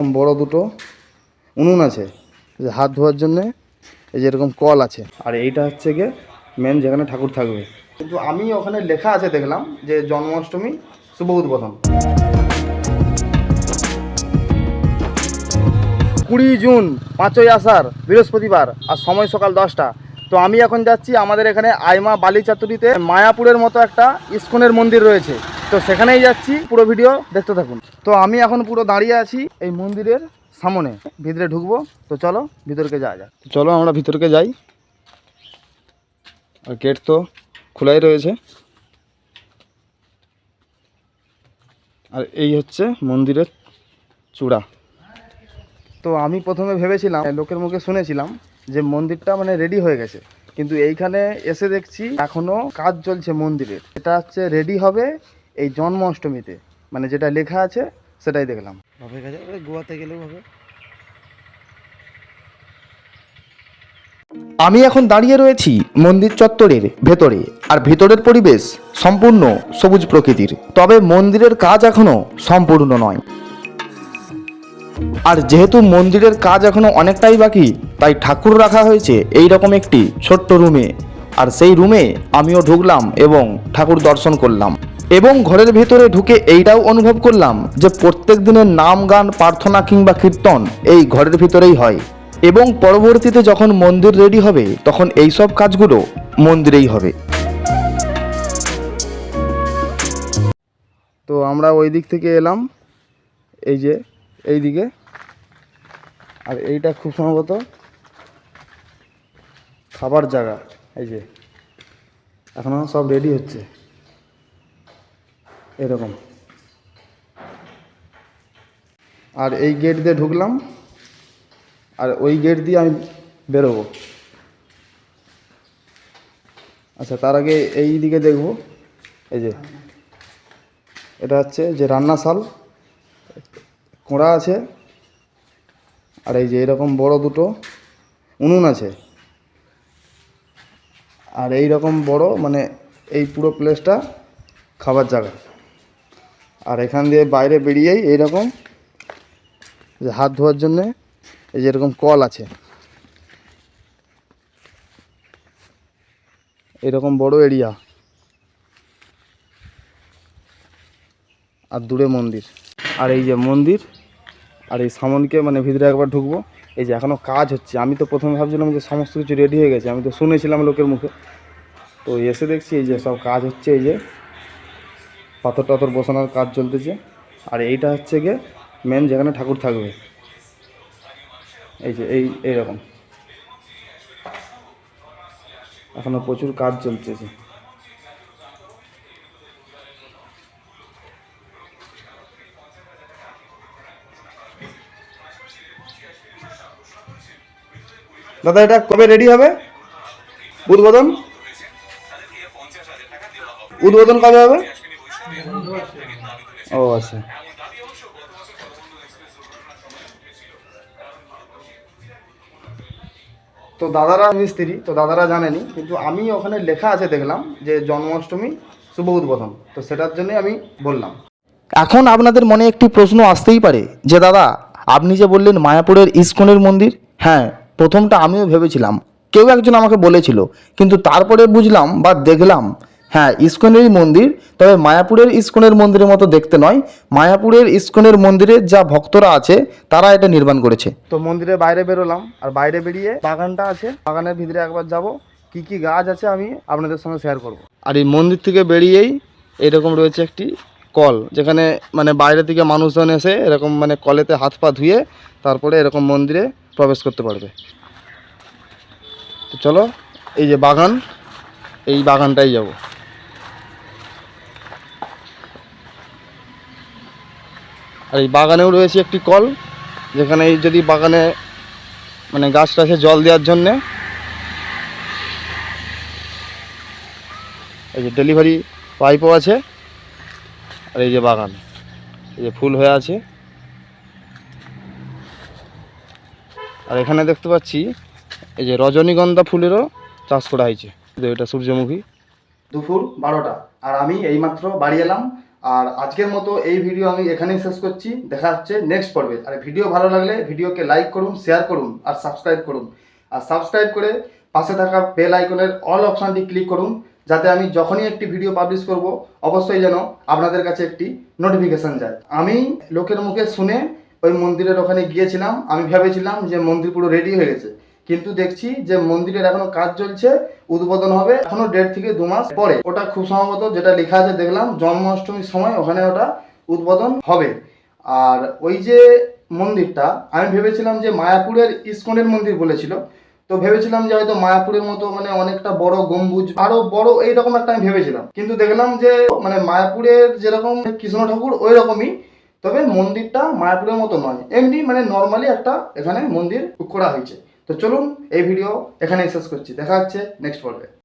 বড় দুটো উনুন আছে হাত ধোয়ার জন্যে এই যে এরকম কল আছে। আর এইটা হচ্ছে গিয়ে মেন যেখানে ঠাকুর থাকবে। কিন্তু আমি ওখানে লেখা আছে দেখলাম যে জন্মাষ্টমী শুভ উদ্বোধন। কুড়ি জুন পাঁচই আষাঢ় বৃহস্পতিবার আর সময় সকাল দশটা। তো আমি এখন যাচ্ছি আমাদের এখানে আইমা বালিচাতুরিতে মায়াপুরের মতো একটা ইস্কনের মন্দির রয়েছে। তো সেখানেই যাচ্ছি পুরো ভিডিও দেখতে থাকুন। তো আমি এখন পুরো দাঁড়িয়ে আছি এই মন্দিরের সামনে। ভিতরে ঢুকবো। তো চলো, ভিতরকে যাওয়া যাক। চলো আমরা ভিতরকে যাই। আর গেট তো খোলাই রয়েছে। আর এই হচ্ছে মন্দিরের চূড়া। তো আমি প্রথমে ভেবেছিলাম, লোকের মুখে শুনেছিলাম যে মন্দিরটা মানে রেডি হয়ে গেছে। কিন্তু এইখানে এসে দেখছি এখনও কাজ চলছে মন্দিরের। এটা হচ্ছে রেডি হবে এই জন্মাষ্টমীতে। মানে যেটা লেখা আছে সেটাই দেখলাম। বাপের কাছে গোয়াতে গেলেও হবে। আমি এখন দাঁড়িয়ে রয়েছি মন্দির চত্বরের ভেতরে আর ভেতরের পরিবেশ সম্পূর্ণ সবুজ প্রকৃতির। তবে মন্দিরের কাজ এখনও সম্পূর্ণ নয়। আর যেহেতু মন্দিরের কাজ এখনও অনেকটাই বাকি তাই ঠাকুর রাখা হয়েছে এই রকম একটি ছোট্ট রুমে। আর সেই রুমে আমিও ঢুকলাম এবং ঠাকুর দর্শন করলাম। এবং ঘরের ভেতরে ঢুকে এইটাও অনুভব করলাম যে প্রত্যেক দিনের নাম, গান, প্রার্থনা কিংবা কীর্তন এই ঘরের ভিতরেই হয়। এবং পরবর্তীতে যখন মন্দির রেডি হবে, তখন এই সব কাজগুলো মন্দিরেই হবে। তো আমরা ওই দিক থেকে এলাম, এই যে, এই দিকে। আর এইটা খুব সম্ভবত খাবার জায়গা, এই যে। এখন সব রেডি হচ্ছে। এরকম। আর এই গেট দিয়ে ঢুকলাম, আর ওই গেট দিয়ে আমি বেরোবো। আচ্ছা তার আগে এই দিকে দেখব, এই যে। এটা হচ্ছে যে রান্নাশাল, কোঁড়া আছে, আর এই যে এরকম বড় দুটো উনুন আছে। আর এই রকম বড় মানে এই পুরো প্লেসটা খাবার জায়গা। আর এখান দিয়ে বাইরে বেরিয়েই এইরকম যে হাত ধোয়ার জন্যে এই যে এরকম কল আছে। এরকম বড় এরিয়া। আর দূরে মন্দির। আর এই যে মন্দির, আর এই সামনকে মানে ভিতরে একবার ঢুকবো। এই যে এখনও কাজ হচ্ছে। আমি তো প্রথমে ভাবছিলাম যে সমস্ত কিছু রেডি হয়ে গেছে। আমি তো শুনেছিলাম লোকের মুখে। তো এসে দেখছি এই যে সব কাজ হচ্ছে এই যে। পাথর টাথর বসানোর কাজ চলতেছে। আর এইটা হচ্ছে গিয়ে মেন যেখানে ঠাকুর থাকবে। এই যে, এই, এইরকম। এখনও প্রচুর কাজ চলতেছে। দাদা, এটা কবে রেডি হবে? উদ্বোধন? উদ্বোধন কবে হবে? ও আচ্ছা। তো দাদারা মিস্ত্রি তো দাদারা জানেনি কিন্তু আমি ওখানে লেখা আছে দেখলাম যে জন্মাষ্টমী শুভ উদ্বোধন তো সেটার জন্যই আমি বললাম। এখন আপনাদের মনে একটি প্রশ্ন আসতেই পারে যে দাদা আপনি যে বললেন মায়াপুরের ইস্কনের মন্দির হ্যাঁ প্রথমটা আমিও ভেবেছিলাম কেউ একজন আমাকে বলেছিল কিন্তু তারপরে বুঝলাম বা দেখলাম হ্যাঁ ইস্কনেরই মন্দির তবে মায়াপুরের ইস্কনের মন্দিরের মতো দেখতে নয়। মায়াপুরের ইস্কনের মন্দিরে যা ভক্তরা আছে তারা এটা নির্মাণ করেছে। তো মন্দিরের বাইরে বেরোলাম আর বাইরে বেরিয়ে বাগানটা আছে বাগানের ভিতরে একবার যাব কি কি গাছ আছে আমি আপনাদের সঙ্গে শেয়ার করব। আর এই মন্দির থেকে বেরিয়েই এরকম রয়েছে একটি কল যেখানে মানে বাইরে থেকে মানুষজন এসে এরকম মানে কলেতে হাত পা ধুয়ে তারপরে এরকম মন্দিরে প্রবেশ করতে পারবে। তো চলো এই যে বাগান এই বাগানটাই যাব। আর এই বাগানেও রয়েছে একটি কল, যেখানে যদি বাগানে মানে গাছ টাছে জল দেওয়ার জন্যে এই যে ডেলিভারি পাইপও আছে, আর এই যে বাগান, এই যে ফুল হয়ে আছে। আর এখানে দেখতে পাচ্ছি, এই যে রজনীগন্ধা ফুলেরও চাষ করা হয়েছে। এটা সূর্যমুখী। দুপুর বারোটা, আর আমি এইমাত্র বাড়ি এলাম আর আজকের মতো এই ভিডিও আমি এখানেই শেষ করছি। দেখা হচ্ছে নেক্সট পর্বে। আর ভিডিও ভালো লাগলে ভিডিওকে লাইক করুন শেয়ার করুন আর সাবস্ক্রাইব করুন। আর সাবস্ক্রাইব করে পাশে থাকা বেল আইকনের অল অপশানটি ক্লিক করুন, যাতে আমি যখনই একটি ভিডিও পাবলিশ করব, অবশ্যই যেন আপনাদের কাছে একটি নোটিফিকেশন যায়। আমি লোকের মুখে শুনে ওই মন্দিরের ওখানে গিয়েছিলাম। আমি ভেবেছিলাম যে মন্দির পুরো রেডি হয়ে গেছে। কিন্তু দেখছি যে মন্দিরের এখনও কাজ চলছে, উদ্বোধন হবে এখনও দেড় থেকে দু মাস পরে। ওটা খুব সম্ভবত যেটা লেখা আছে, দেখলাম, জন্মাষ্টমীর সময় ওখানে ওটা উদ্বোধন হবে। আর ওই যে মন্দিরটা, আমি ভেবেছিলাম যে মায়াপুরের ইস্কনের মন্দির বলেছিল। তো ভেবেছিলাম যে হয়তো মায়াপুরের মতো মানে অনেকটা বড় গম্বুজ, আরও বড় এইরকম একটা আমি ভেবেছিলাম। কিন্তু দেখলাম যে মানে মায়াপুরের যেরকম কৃষ্ণ ঠাকুর ওই রকমই তবে মন্দিরটা মায়াপুরের মতো নয়। এমনি মানে নর্মালি একটা এখানে মন্দির করা হয়েছে। তো চলুন এই ভিডিও এখানেই শেষ করছি। দেখা হচ্ছে নেক্সট পর্বে।